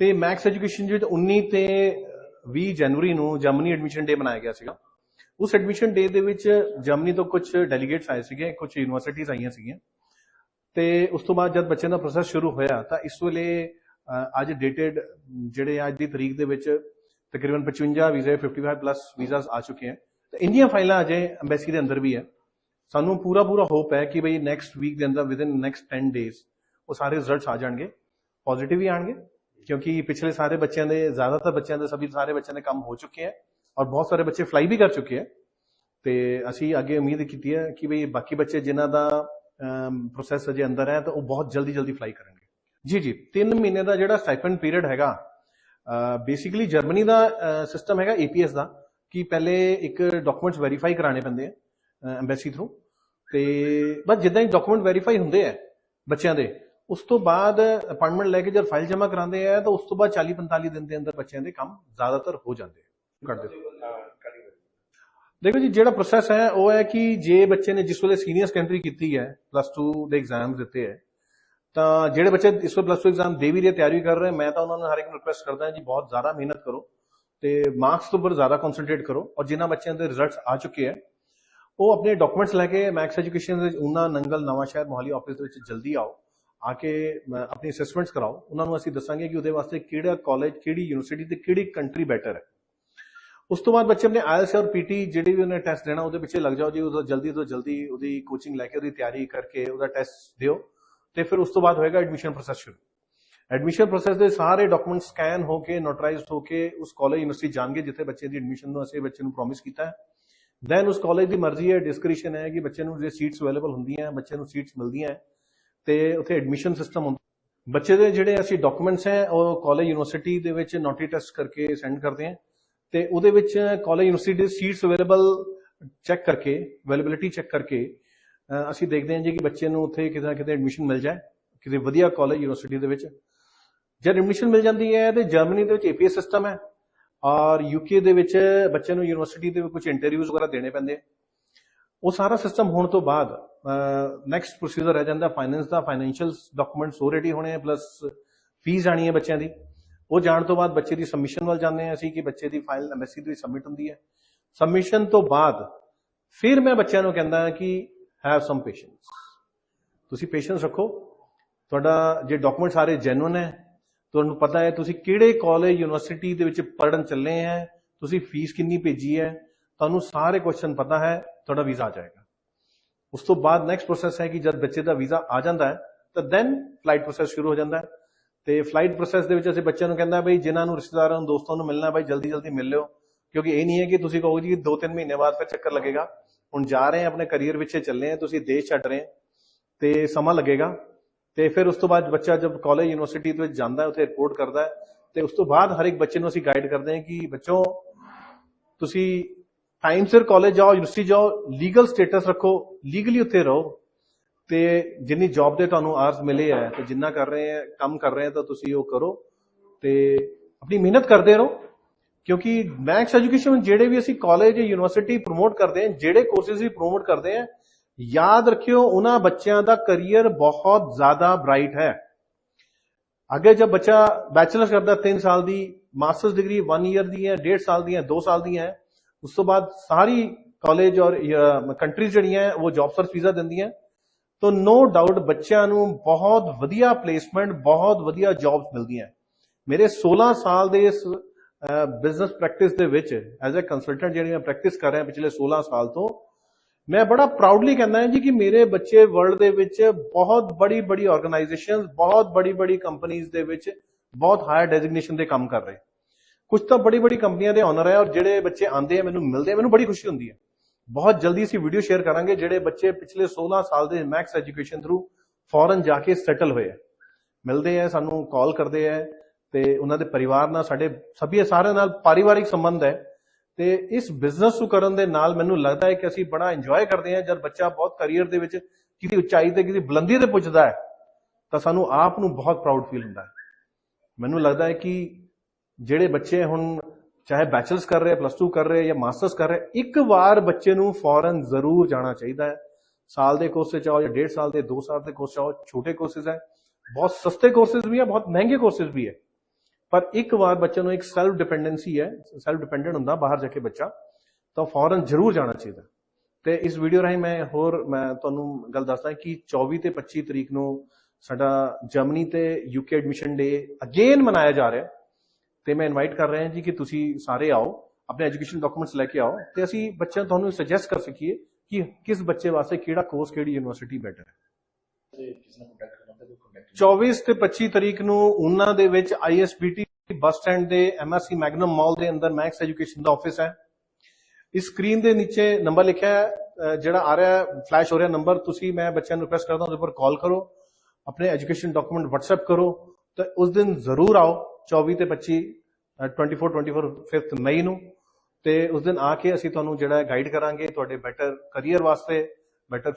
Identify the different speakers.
Speaker 1: ਤੇ Max education ਜਿਹੜੇ 19 ਤੇ 20 ਜਨਵਰੀ ਨੂੰ ਜਰਮਨੀ ਐਡਮਿਸ਼ਨ ਡੇ ਮਨਾਇਆ ਗਿਆ ਸੀਗਾ। ਉਸ ਐਡਮਿਸ਼ਨ ਡੇ ਦੇ ਵਿੱਚ ਜਰਮਨੀ ਤੋਂ ਕੁਝ ਡੈਲੀਗੇਟਸ ਆਏ ਸੀਗੇ ਕੁਝ ਯੂਨੀਵਰਸਿਟੀਆਂ ਆਈਆਂ ਸੀਗੀਆਂ। ਤੇ ਉਸ ਤੋਂ ਬਾਅਦ ਜਦ ਬੱਚਿਆਂ ਦਾ ਪ੍ਰੋਸੈਸ ਸ਼ੁਰੂ ਹੋਇਆ, ਤਾਂ ਇਸ ਵੇਲੇ ਅੱਜ ਡੇਟਡ ਜਿਹੜੇ ਅੱਜ ਦੀ ਤਰੀਕ ਦੇ ਵਿੱਚ ਤਕਰੀਬਨ 55 ਵੀਜ਼ੇ 55 ਪਲੱਸ ਵੀਜ਼ਾਸ ਆ ਚੁੱਕੇ ਹਨ ਤੇ ਇੰਡੀਆਂ ਫਾਈਲਾਂ ਅਜੇ ਐਮਬੈਸੀ ਦੇ ਅੰਦਰ ਵੀ ਹੈ। ਸਾਨੂੰ ਪੂਰਾ ਪੂਰਾ ਹੋਪ ਹੈ ਕਿ ਬਈ ਨੈਕਸਟ ਵੀਕ ਦੇ ਅੰਦਰ ਵਿਦਿਨ ਨੈਕਸਟ 10 ਡੇਜ਼ ਉਹ ਸਾਰੇ ਰਿਜ਼ਲਟਸ ਆ ਜਾਣਗੇ ਪੋਜ਼ਿਟਿਵ ਹੀ ਆਣਗੇ ਕਿਉਂਕਿ ਪਿਛਲੇ ਸਾਰੇ ਬੱਚਿਆਂ ਦੇ ਜ਼ਿਆਦਾਤਰ ਬੱਚਿਆਂ ਦੇ ਸਭੀ ਸਾਰੇ ਬੱਚਿਆਂ ਦੇ ਕੰਮ ਹੋ ਚੁੱਕੇ ਹੈ ਔਰ ਬਹੁਤ ਸਾਰੇ ਬੱਚੇ ਫਲਾਈ ਵੀ ਕਰ ਚੁੱਕੇ ਹੈ ਤੇ ਅਸੀਂ ਅੱਗੇ ਉਮੀਦ ਕੀਤੀ ਹੈ ਕਿ ਵੀ ਬਾਕੀ ਬੱਚੇ ਜਿਨ੍ਹਾਂ ਦਾ ਪ੍ਰੋਸੈਸ ਅਜੇ ਅੰਦਰ ਹੈ ਤਾਂ ਉਹ ਬਹੁਤ ਜਲਦੀ ਜਲਦੀ ਫਲਾਈ ਕਰਨਗੇ ਜੀ ਜੀ 3 ਮਹੀਨੇ ਦਾ ਜਿਹੜਾ ਸਟਾਈਪੈਂਡ ਪੀਰੀਅਡ ਹੈਗਾ ਬੇਸਿਕਲੀ ਜਰਮਨੀ ਦਾ ਸਿਸਟਮ ਹੈਗਾ APS ਦਾ ਕਿ ਪਹਿਲੇ ਇੱਕ ਡਾਕੂਮੈਂਟਸ ਵੈਰੀਫਾਈ ਕਰਾਣੇ ਪੈਂਦੇ ਆ ਐਮਬੈਸੀ ਥਰੂ ਤੇ ਬਸ ਜਿੱਦਾਂ ਹੀ ਡਾਕੂਮੈਂਟ ਵੈਰੀਫਾਈ ਹੁੰਦੇ ਆ ਬੱਚਿਆਂ ਦੇ ਉਸ ਤੋਂ ਬਾਅਦ ਅਪਾਇੰਟਮੈਂਟ ਲੈ ਕੇ ਜਦ ਫਾਈਲ ਜਮ੍ਹਾਂ ਕਰਾਉਂਦੇ ਆ, ਤਾਂ ਉਸ ਤੋਂ ਬਾਅਦ 40 45 ਦਿਨ ਦੇ ਅੰਦਰ ਬੱਚਿਆਂ ਦੇ ਕੰਮ ਜ਼ਿਆਦਾਤਰ ਹੋ ਜਾਂਦੇ ਆ। ਦਿਓ। ਦੇਖੋ ਜੀ, ਜਿਹੜਾ ਪ੍ਰੋਸੈਸ ਹੈ, ਉਹ ਹੈ ਕਿ ਜੇ ਬੱਚੇ ਨੇ ਜਿਸ ਵੇਲੇ ਸੀਨੀਅਰ ਸੈਕੰਡਰੀ ਕੀਤੀ ਹੈ ਪਲੱਸ 2 ਦੇ ਐਗਜ਼ਾਮ ਦਿੱਤੇ ਹੈ, ਤਾਂ ਜਿਹੜੇ ਬੱਚੇ ਇਸ ਵੇਲੇ ਪਲੱਸ 2 ਐਗਜ਼ਾਮ ਦੇ ਵੀ ਰਹੇ ਤਿਆਰੀ ਕਰ ਰਹੇ, ਮੈਂ ਤਾਂ ਉਹਨਾਂ ਨੂੰ ਹਰ ਇੱਕ ਨੂੰ ਰਿਕੁਐਸਟ ਕਰਦਾ ਜੀ, ਬਹੁਤ ਜ਼ਿਆਦਾ ਮਿਹਨਤ ਕਰੋ ਤੇ ਮਾਰਕਸ ਤੋਂ ਉੱਪਰ ਜ਼ਿਆਦਾ ਕਨਸੈਂਟਰੇਟ ਕਰੋ ਔਰ ਜਿਨ੍ਹਾਂ ਬੱਚਿਆਂ ਦੇ ਰਿਜ਼ਲਟਸ ਆ ਚੁੱਕੇ ਹੈ ਉਹ ਆਪਣੇ ਡਾਕੂਮੈਂਟਸ ਲੈ ਕੇ ਮੈਕਸ ਐਜੂਕੇਸ਼ਨ ਦੇ ਉਨਾ ਨੰਗਲ ਨਵਾਂ ਸ਼ਹਿਰ ਮੋਹਾਲੀ ਆਫਿਸ ਦੇ ਵਿੱਚ ਜਲਦੀ ਆਓ। ਆ ਕੇ ਆਪਣੀ ਅਸੈਸਮੈਂਟਸ ਕਰਾਓ, ਉਹਨਾਂ ਨੂੰ ਅਸੀਂ ਦੱਸਾਂਗੇ ਕਿ ਉਹਦੇ ਵਾਸਤੇ ਕਿਹੜਾ ਕਾਲਜ ਕਿਹੜੀ ਯੂਨੀਵਰਸਿਟੀ ਤੇ ਕਿਹੜੀ ਕੰਟਰੀ ਬੈਟਰ ਹੈ। ਉਸ ਤੋਂ ਬਾਅਦ ਬੱਚੇ ਆਪਣੇ ਆਇਲਸ ਔਰ ਪੀਟੀ ਜਿਹੜੇ ਵੀ ਉਹਨੇ ਟੈਸਟ ਦੇਣਾ, ਉਹਦੇ ਪਿੱਛੇ ਲੱਗ ਜਾਓ ਜੀ, ਉਹਦਾ ਜਲਦੀ ਤੋਂ ਜਲਦੀ ਉਹਦੀ ਕੋਚਿੰਗ ਲੈ ਕੇ ਉਹਦੀ ਤਿਆਰੀ ਕਰਕੇ ਉਹਦਾ ਟੈਸਟ ਦਿਓ, ਤੇ ਫਿਰ ਉਸ ਤੋਂ ਬਾਅਦ ਹੋਏਗਾ ਐਡਮਿਸ਼ਨ ਪ੍ਰੋਸੈਸ ਸ਼ੁਰੂ। ਐਡਮਿਸ਼ਨ ਪ੍ਰੋਸੈਸ ਦੇ ਸਾਰੇ ਡਾਕੂਮੈਂਟ ਸਕੈਨ ਹੋ ਕੇ ਨੋਟਰਾਈਜ਼ਡ ਹੋ ਕੇ ਉਸ ਕਾਲਜ ਯੂਨੀਵਰਸਿਟੀ ਜਾਣਗੇ, ਜਿੱਥੇ ਬੱਚੇ ਦੀ ਐਡਮਿਸ਼ਨ ਨੂੰ ਅਸੀਂ ਬੱਚੇ ਨੂੰ ਪ੍ਰੋਮਿਸ ਕੀਤਾ ਹੈ। ਦੈਨ ਉਸ ਕਾਲਜ ਦੀ ਮਰਜ਼ੀ ਹੈ ਡਿਸਕ੍ਰਿਸ਼ਨ ਹੈ ਕਿ ਬੱਚੇ ਨੂੰ ਜੇ ਸੀਟਸ ਅਵੇਲੇਬਲ ਹੁੰਦੀਆਂ, ਬੱਚੇ ਨੂੰ ਸੀਟਸ ਮਿਲਦੀਆਂ ਹੈ। ਤੇ ਉੱਥੇ ਐਡਮਿਸ਼ਨ ਸਿਸਟਮ ਹੁੰਦਾ। ਬੱਚੇ ਦੇ ਜਿਹੜੇ ਅਸੀਂ ਡਾਕੂਮੈਂਟਸ ਹੈ, ਉਹ ਕਾਲਜ ਯੂਨੀਵਰਸਿਟੀ ਦੇ ਵਿੱਚ ਨੋਟੀ ਟੈਸਟ ਕਰਕੇ ਸੈਂਡ ਕਰਦੇ ਹਾਂ ਤੇ ਉਹਦੇ ਵਿੱਚ ਕਾਲਜ ਯੂਨੀਵਰਸਿਟੀ ਦੇ ਸੀਟਸ ਅਵੇਲੇਬਲ ਚੈੱਕ ਕਰਕੇ ਅਵੇਲੇਬਿਲਿਟੀ ਚੈੱਕ ਕਰਕੇ ਅਸੀਂ ਦੇਖਦੇ ਹਾਂ ਜੀ ਕਿ ਬੱਚੇ ਨੂੰ ਉੱਥੇ ਕਿਤੇ ਨਾ ਕਿਤੇ ਐਡਮਿਸ਼ਨ ਮਿਲ ਜਾਏ ਕਿਸੇ ਵਧੀਆ ਕਾਲਜ ਯੂਨੀਵਰਸਿਟੀ ਦੇ ਵਿੱਚ। ਜਦ ਐਡਮਿਸ਼ਨ ਮਿਲ ਜਾਂਦੀ ਹੈ ਤੇ ਜਰਮਨੀ ਦੇ ਵਿੱਚ APS ਸਿਸਟਮ ਹੈ ਔਰ ਯੂਕੇ ਦੇ ਵਿੱਚ ਬੱਚੇ ਨੂੰ ਯੂਨੀਵਰਸਿਟੀ ਦੇ ਵਿੱਚ ਕੁਝ ਇੰਟਰਵਿਊਜ਼ ਵਗੈਰਾ ਦੇਣੇ ਪੈਂਦੇ ਆ। ਉਹ ਸਾਰਾ ਸਿਸਟਮ ਹੋਣ ਤੋਂ ਬਾਅਦ ਨੈਕਸਟ ਪ੍ਰੋਸੀਜਰ ਰਹਿ ਜਾਂਦਾ ਫਾਈਨੈਂਸ ਦਾ ਫਾਈਨੈਂਸ਼ੀਅਲ ਡਾਕੂਮੈਂਟਸ ਹੋ ਰੈਡੀ ਹੋਣੇ ਆ ਪਲੱਸ ਫੀਸ ਜਾਣੀ ਹੈ ਬੱਚਿਆਂ ਦੀ। ਉਹ ਜਾਣ ਤੋਂ ਬਾਅਦ ਬੱਚੇ ਦੀ ਸਬਮਿਸ਼ਨ ਵੱਲ ਜਾਂਦੇ ਹਾਂ ਅਸੀਂ ਕਿ ਬੱਚੇ ਦੀ ਫਾਈਲ ਐਮਬੈਸੀ ਦੇ ਸਬਮਿਟ ਹੁੰਦੀ ਹੈ ਸਬਮਿਸ਼ਨ ਤੋਂ ਬਾਅਦ ਫਿਰ ਮੈਂ ਬੱਚਿਆਂ ਨੂੰ ਕਹਿੰਦਾ ਕਿ ਹੈਵ ਸਮ ਪੇਸ਼ੈਂਸ ਤੁਸੀਂ ਪੇਸ਼ੈਂਸ ਰੱਖੋ। ਤੁਹਾਡਾ ਜੇ ਡਾਕੂਮੈਂਟ ਸਾਰੇ ਜੈਨੂਇਨ ਹੈ, ਤੁਹਾਨੂੰ ਪਤਾ ਹੈ ਤੁਸੀਂ ਕਿਹੜੇ ਕਾਲਜ ਯੂਨੀਵਰਸਿਟੀ ਦੇ ਵਿੱਚ ਪੜਨ ਚੱਲੇ ਹੈ ਤੁਸੀਂ ਫੀਸ ਕਿੰਨੀ ਭੇਜੀ ਹੈ, ਤੁਹਾਨੂੰ ਸਾਰੇ ਕੁਐਸਚਨ ਪਤਾ ਹੈ, ਤੁਹਾਡਾ ਵੀਜ਼ਾ ਆ ਜਾਏਗਾ। ਉਸ ਤੋਂ ਬਾਅਦ ਨੈਕਸਟ ਪ੍ਰੋਸੈਸ ਹੈ ਕਿ ਜਦ ਬੱਚੇ ਦਾ ਵੀਜ਼ਾ ਆ ਜਾਂਦਾ ਹੈ, ਤਾਂ ਦੈਨ ਫਲਾਈਟ ਪ੍ਰੋਸੈਸ ਸ਼ੁਰੂ ਹੋ ਜਾਂਦਾ ਹੈ। ਤੇ ਫਲਾਈਟ ਪ੍ਰੋਸੈਸ ਦੇ ਵਿੱਚ ਅਸੀਂ ਬੱਚਿਆਂ ਨੂੰ ਕਹਿੰਦਾ ਬਈ ਜਿਨ੍ਹਾਂ ਨੂੰ ਰਿਸ਼ਤੇਦਾਰਾਂ ਨੂੰ, ਦੋਸਤਾਂ ਨੂੰ ਮਿਲਣਾ ਬਈ ਜਲਦੀ ਜਲਦੀ ਮਿਲ ਲਿਓ। ਕਿਉਂਕਿ ਇਹ ਨਹੀਂ ਹੈ ਕਿ ਤੁਸੀਂ ਕਹੋ ਜੀ 2-3 ਮਹੀਨੇ ਬਾਅਦ ਫਿਰ ਚੱਕਰ ਲੱਗੇਗਾ। ਹੁਣ ਜਾ ਰਹੇ ਹਾਂ, ਆਪਣੇ ਕੈਰੀਅਰ ਪਿੱਛੇ ਚੱਲੇ ਹਾਂ, ਤੁਸੀਂ ਦੇਸ਼ ਛੱਡ ਰਹੇ ਹੋ, ਤੇ ਸਮਾਂ ਲੱਗੇਗਾ। ਤੇ ਫਿਰ ਉਸ ਤੋਂ ਬਾਅਦ ਬੱਚਾ ਜਦ ਕਾਲਜ ਯੂਨੀਵਰਸਿਟੀ ਦੇ ਵਿੱਚ ਜਾਂਦਾ ਹੈ, ਉੱਥੇ ਰਿਪੋਰਟ ਕਰਦਾ ਹੈ, ਤੇ ਉਸ ਤੋਂ ਬਾਅਦ ਹਰ ਇੱਕ ਬੱਚੇ ਨੂੰ ਅਸੀਂ ਗਾਈਡ ਕਰਦੇ ਹਾਂ ਕਿ ਬੱਚੋ, ਤੁਸੀਂ ਟਾਈਮ ਸਿਰ ਕਾਲਜ ਜਾਓ ਯੂਨੀਵਰਸਿਟੀ ਜਾਓ ਲੀਗਲ ਸਟੇਟਸ ਰੱਖੋ ਲੀਗਲੀ ਉੱਥੇ ਰਹੋ, ਤੇ ਜਿੰਨੀ ਜੌਬ ਦੇ ਤੁਹਾਨੂੰ ਆਰਸ ਮਿਲੇ ਹੈ ਤੇ ਜਿੰਨਾ ਕਰ ਰਹੇ ਹੈ ਕੰਮ ਕਰ ਰਹੇ ਹੈ ਤਾਂ ਤੁਸੀਂ ਉਹ ਕਰੋ, ਤੇ ਆਪਣੀ ਮਿਹਨਤ ਕਰਦੇ ਰਹੋ, ਕਿਉਂਕਿ ਮੈਕਸ ਐਜੂਕੇਸ਼ਨ ਜਿਹੜੇ ਵੀ ਅਸੀਂ ਕਾਲਜ ਯੂਨੀਵਰਸਿਟੀ ਪ੍ਰਮੋਟ ਕਰਦੇ ਹਾਂ ਜਿਹੜੇ ਕੋਰਸਿਸ ਵੀ ਪ੍ਰਮੋਟ ਕਰਦੇ ਹਾਂ ਯਾਦ ਰੱਖਿਓ, ਉਹਨਾਂ ਬੱਚਿਆਂ ਦਾ ਕੈਰੀਅਰ ਬਹੁਤ ਜ਼ਿਆਦਾ ਬ੍ਰਾਈਟ ਹੈ। ਅੱਗੇ ਜਦ ਬੱਚਾ ਬੈਚਲਰਸ ਕਰਦਾ 3 ਸਾਲ ਦੀ ਮਾਸਟਰਸ ਡਿਗਰੀ 1 ਇਅਰ ਦੀ ਹੈ 1.5 ਸਾਲ ਦੀ ਹੈ 2 ਸਾਲ ਦੀ ਹੈ ਉਸ ਤੋਂ ਬਾਅਦ ਸਾਰੀ ਕਾਲਜ ਔਰ ਕੰਟਰੀਜ਼ ਜਿਹੜੀਆਂ ਉਹ ਜੌਬ ਸਰਚ ਵੀਜ਼ਾ ਦਿੰਦੀਆਂ ਤਾਂ ਨੋ ਡਾਊਟ ਬੱਚਿਆਂ ਨੂੰ ਬਹੁਤ ਵਧੀਆ ਪਲੇਸਮੈਂਟ ਬਹੁਤ ਵਧੀਆ ਜੌਬਸ ਮਿਲਦੀਆਂ ਮੇਰੇ 16 ਸਾਲ ਦੇ ਇਸ ਬਿਜ਼ਨਸ ਪ੍ਰੈਕਟਿਸ ਦੇ ਵਿੱਚ ਐਜ਼ ਅ ਕੰਸਲਟੈਂਟ ਜਿਹੜੀ ਮੈਂ ਪ੍ਰੈਕਟਿਸ ਕਰ ਰਿਹਾ ਪਿਛਲੇ 16 ਸਾਲ ਤੋਂ, ਮੈਂ ਬੜਾ ਪ੍ਰਾਊਡਲੀ ਕਹਿੰਦਾ ਹਾਂ ਜੀ ਕਿ ਮੇਰੇ ਬੱਚੇ ਵਰਲਡ ਦੇ ਵਿੱਚ ਬਹੁਤ ਬੜੀ ਬੜੀ ਆਰਗੇਨਾਈਜੇਸ਼ਨਸ ਬਹੁਤ ਬੜੀ ਬੜੀ ਕੰਪਨੀਆਂ ਦੇ ਵਿੱਚ ਬਹੁਤ ਹਾਇਰ ਡੈਜ਼ਿਗਨੇਸ਼ਨ ਦੇ ਕੰਮ ਕਰ ਰਹੇ। ਕੁਝ ਤਾਂ ਬੜੀ ਬੜੀ ਕੰਪਨੀਆਂ ਦੇ ਓਨਰ ਹੈ ਔਰ ਜਿਹੜੇ ਬੱਚੇ ਆਉਂਦੇ ਆ, ਮੈਨੂੰ ਮਿਲਦੇ ਆ, ਮੈਨੂੰ ਬੜੀ ਖੁਸ਼ੀ ਹੁੰਦੀ ਹੈ। ਬਹੁਤ ਜਲਦੀ ਅਸੀਂ ਵੀਡੀਓ ਸ਼ੇਅਰ ਕਰਾਂਗੇ ਜਿਹੜੇ ਬੱਚੇ ਪਿਛਲੇ 16 ਸਾਲ ਦੇ ਮੈਕਸ ਐਜੂਕੇਸ਼ਨ ਥਰੂ ਫੋਰਨ ਜਾ ਕੇ ਸੈਟਲ ਹੋਏ ਆ। ਮਿਲਦੇ ਆ, ਸਾਨੂੰ ਕਾਲ ਕਰਦੇ ਆ ਤੇ ਉਹਨਾਂ ਦੇ ਪਰਿਵਾਰ ਨਾਲ, ਸਾਡੇ ਸਭੀ ਸਾਰਿਆਂ ਨਾਲ ਪਰਿਵਾਰਿਕ ਸੰਬੰਧ ਹੈ। ਤੇ ਇਸ ਬਿਜ਼ਨਸ ਨੂੰ ਕਰਨ ਦੇ ਨਾਲ ਮੈਨੂੰ ਲੱਗਦਾ ਹੈ ਕਿ ਅਸੀਂ ਬੜਾ ਇੰਜੋਏ ਕਰਦੇ ਹਾਂ। ਜਦ ਬੱਚਾ ਬਹੁਤ ਕੈਰੀਅਰ ਦੇ ਵਿੱਚ ਕਿਸੇ ਉਚਾਈ ਤੇ ਕਿਸੇ ਬੁਲੰਦੀ ਤੇ ਪੁੱਜਦਾ ਹੈ, ਤਾਂ ਸਾਨੂੰ ਆਪ ਨੂੰ ਬਹੁਤ ਪ੍ਰਾਊਡ ਫੀਲ ਹੁੰਦਾ ਹੈ। ਮੈਨੂੰ ਲੱਗਦਾ ਹੈ ਕਿ ਜਿਹੜੇ ਬੱਚੇ ਹੁਣ ਚਾਹੇ ਬੈਚਲਰਸ ਕਰ ਰਹੇ ਪਲੱਸ 2 ਕਰ ਰਹੇ ਜਾਂ ਮਾਸਟਰਸ ਕਰ ਰਹੇ ਇੱਕ ਵਾਰ ਬੱਚੇ ਨੂੰ ਫੋਰਨ ਜ਼ਰੂਰ ਜਾਣਾ ਚਾਹੀਦਾ ਹੈ। ਸਾਲ ਦੇ ਕੋਰਸ ਚ ਆਓ ਜਾਂ ਡੇਢ ਸਾਲ ਦੇ 2 ਸਾਲ ਦੇ ਕੋਰਸ ਚ ਆਓ, ਛੋਟੇ ਕੋਰਸਿਸ ਹੈ, ਬਹੁਤ ਸਸਤੇ ਕੋਰਸਿਸ ਵੀ ਹੈ, ਬਹੁਤ ਮਹਿੰਗੇ ਕੋਰਸਿਸ ਵੀ ਹੈ। ਪਰ ਇੱਕ ਵਾਰ ਬੱਚੇ ਨੂੰ ਇੱਕ ਸੈਲਫ ਡਿਪੈਂਡੈਂਸੀ ਹੈ ਸੈਲਫ ਡਿਪੈਂਡੈਂਟ ਹੁੰਦਾ ਬਾਹਰ ਜਾ ਕੇ ਬੱਚਾ, ਤਾਂ ਫੌਰਨ ਜ਼ਰੂਰ ਜਾਣਾ ਚਾਹੀਦਾ। ਤੇ ਇਸ ਵੀਡੀਓ ਰਾਹੀਂ ਮੈਂ ਹੋਰ, ਮੈਂ ਤੁਹਾਨੂੰ ਗੱਲ ਦੱਸਦਾ ਕਿ 24 ਤੇ 25 ਤਰੀਕ ਨੂੰ ਸਾਡਾ ਜਰਮਨੀ ਤੇ ਯੂਕੇ ਐਡਮਿਸ਼ਨ ਡੇ ਅਗੇਨ ਮਨਾਇਆ ਜਾ ਰਿਹਾ ਹੈ। ਤੇ ਮੈਂ ਇਨਵਾਈਟ ਕਰ ਰਿਹਾ ਜੀ ਕਿ ਤੁਸੀਂ ਸਾਰੇ ਆਓ, ਆਪਣੇ ਐਜੂਕੇਸ਼ਨ ਡਾਕੂਮੈਂਟਸ ਲੈ ਕੇ ਆਓ ਤੇ ਅਸੀਂ ਬੱਚਿਆਂ ਨੂੰ ਤੁਹਾਨੂੰ ਸੁਜੈਸਟ ਕਰ ਸਕੀਏ ਕਿ ਕਿਸ ਬੱਚੇ ਵਾਸਤੇ ਕਿਹੜਾ ਕੋਰਸ ਕਿਹੜੀ ਯੂਨੀਵਰਸਿਟੀ ਬੈਟਰ ਹੈ। 24 ਤੇ 25 ਤਰੀਕ ਨੂੰ ਉਹਨਾਂ ਦੇ ਵਿੱਚ ISBT ਬੱਸ ਸਟੈਂਡ ਦੇ MSC ਮੈਗਨਮ ਮਾਲ ਦੇ ਅੰਦਰ ਮੈਕਸ ਐਜੂਕੇਸ਼ਨ ਦਾ ਆਫਿਸ ਹੈ। ਇਸ ਸਕਰੀਨ ਦੇ ਨੀਚੇ ਨੰਬਰ ਲਿਖਿਆ ਹੈ ਜਿਹੜਾ ਆ ਰਿਹਾ ਫਲੈਸ਼ ਹੋ ਰਿਹਾ ਨੰਬਰ ਤੁਸੀਂ ਮੈਂ ਬੱਚਿਆਂ ਨੂੰ ਰਿਕੁਐਸਟ ਕਰਦਾ ਉਹਦੇ ਉੱਪਰ ਕਾਲ ਕਰੋ, ਆਪਣੇ ਐਜੂਕੇਸ਼ਨ ਡਾਕੂਮੈਂਟ WhatsApp ਕਰੋ ਤੇ ਉਸ ਦਿਨ ਜ਼ਰੂਰ ਆਓ 24 ਤੇ 25 24 24 5th ਮਈ ਨੂੰ ਤੇ ਉਸ ਦਿਨ ਆ ਕੇ ਅਸੀਂ ਤੁਹਾਨੂੰ ਜਿਹੜਾ ਗਾਈਡ ਕਰਾਂਗੇ ਤੁਹਾਡੇ ਬੈਟਰ ਕਰੀਅਰ ਵਾਸਤੇ ਬੈਟਰ